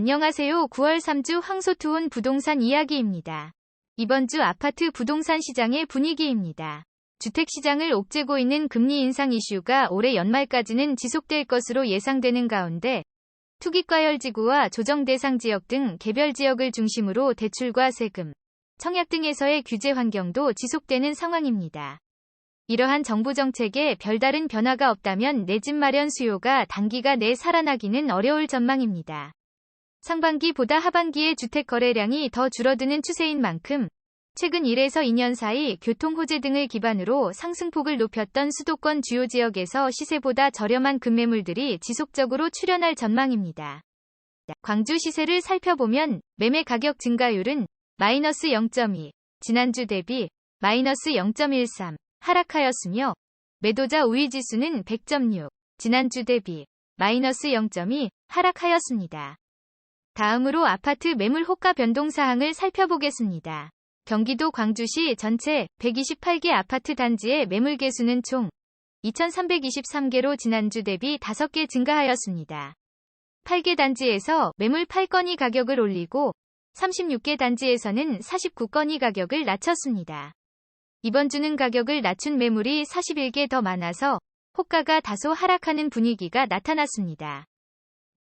안녕하세요. 9월 3주 황소투혼 부동산 이야기입니다. 이번 주 아파트 부동산 시장의 분위기입니다. 주택시장을 옥죄고 있는 금리 인상 이슈가 올해 연말까지는 지속될 것으로 예상되는 가운데 투기과열지구와 조정 대상 지역 등 개별 지역을 중심으로 대출과 세금, 청약 등에서의 규제 환경도 지속되는 상황입니다. 이러한 정부 정책에 별다른 변화가 없다면 내 집 마련 수요가 단기가 내 살아나기는 어려울 전망입니다. 상반기보다 하반기에 주택 거래량이 더 줄어드는 추세인 만큼 최근 1에서 2년 사이 교통 호재 등을 기반으로 상승폭을 높였던 수도권 주요 지역에서 시세보다 저렴한 급매물들이 지속적으로 출현할 전망입니다. 광주 시세를 살펴보면 매매 가격 증가율은 마이너스 0.2, 지난주 대비 마이너스 0.13 하락하였으며 매도자 우위 지수는 100.6, 지난주 대비 마이너스 0.2 하락하였습니다. 다음으로 아파트 매물 호가 변동 사항을 살펴보겠습니다. 경기도 광주시 전체 128개 아파트 단지의 매물 개수는 총 2,323개로 지난주 대비 5개 증가하였습니다. 8개 단지에서 매물 8건이 가격을 올리고 36개 단지에서는 49건이 가격을 낮췄습니다. 이번 주는 가격을 낮춘 매물이 41개 더 많아서 호가가 다소 하락하는 분위기가 나타났습니다.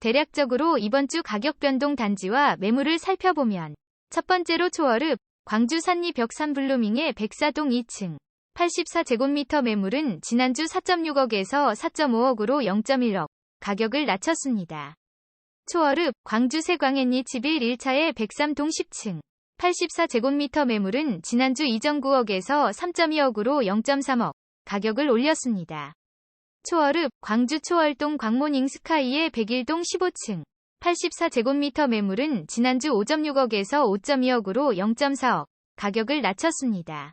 대략적으로 이번 주 가격 변동 단지와 매물을 살펴보면 첫 번째로 초월읍 광주 산리 벽산 블루밍의 백사동 2층 84제곱미터 매물은 지난주 4.6억에서 4.5억으로 0.1억 가격을 낮췄습니다. 초월읍 광주 세광앤리 11 1차의 103동 10층 84제곱미터 매물은 지난주 2.9억에서 3.2억으로 0.3억 가격을 올렸습니다. 초월읍 광주 초월동 광모닝 스카이의 101동 15층 84제곱미터 매물은 지난주 5.6억에서 5.2억으로 0.4억 가격을 낮췄습니다.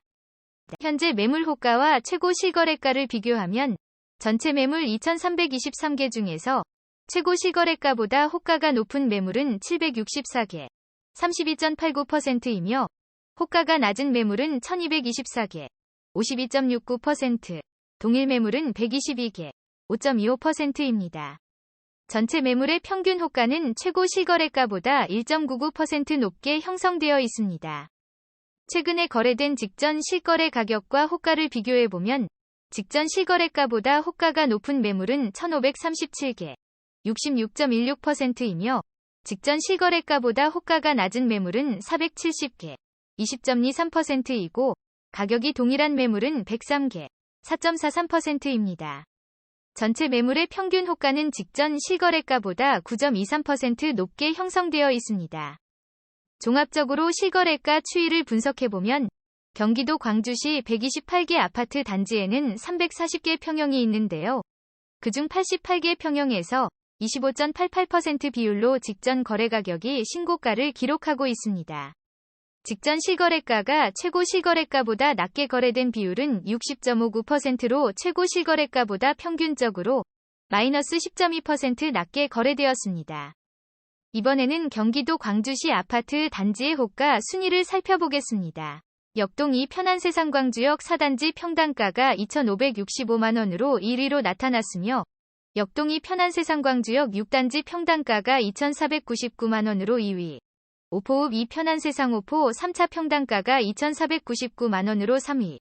현재 매물 호가와 최고 실거래가를 비교하면 전체 매물 2,323개 중에서 최고 실거래가보다 호가가 높은 매물은 764개, 32.89%이며 호가가 낮은 매물은 1,224개, 52.69%, 동일 매물은 122개, 5.25%입니다. 전체 매물의 평균 호가는 최고 실거래가보다 1.99% 높게 형성되어 있습니다. 최근에 거래된 직전 실거래 가격과 호가를 비교해보면 직전 실거래가보다 호가가 높은 매물은 1,537개, 66.16%이며 직전 실거래가보다 호가가 낮은 매물은 470개, 20.23%이고 가격이 동일한 매물은 103개, 4.43%입니다. 전체 매물의 평균 호가는 직전 실거래가보다 9.23% 높게 형성되어 있습니다. 종합적으로 실거래가 추이를 분석해보면 경기도 광주시 128개 아파트 단지에는 340개 평형이 있는데요. 그중 88개 평형에서 25.88% 비율로 직전 거래 가격이 신고가를 기록하고 있습니다. 직전 실거래가가 최고 실거래가보다 낮게 거래된 비율은 60.59%로 최고 실거래가보다 평균적으로 마이너스 10.2% 낮게 거래되었습니다. 이번에는 경기도 광주시 아파트 단지의 호가 순위를 살펴보겠습니다. 역동 2 편안세상 광주역 4단지 평당가가 2,565만원으로 1위로 나타났으며 역동 2 편안세상 광주역 6단지 평당가가 2,499만원으로 2위. 오포읍 2편한 세상 오포 3차 평당가가 2,499만원으로 3위.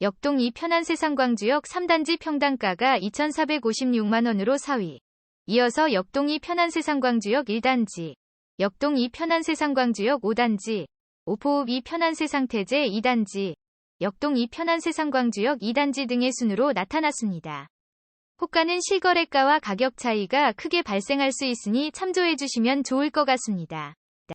역동 2편한 세상 광주역 3단지 평당가가 2,456만원으로 4위. 이어서 역동 2편한 세상 광주역 1단지, 역동 2편한 세상 광주역 5단지, 오포읍 2편한 세상 태제 2단지, 역동 2편한 세상 광주역 2단지 등의 순으로 나타났습니다. 호가는 실거래가와 가격 차이가 크게 발생할 수 있으니 참조해 주시면 좋을 것 같습니다.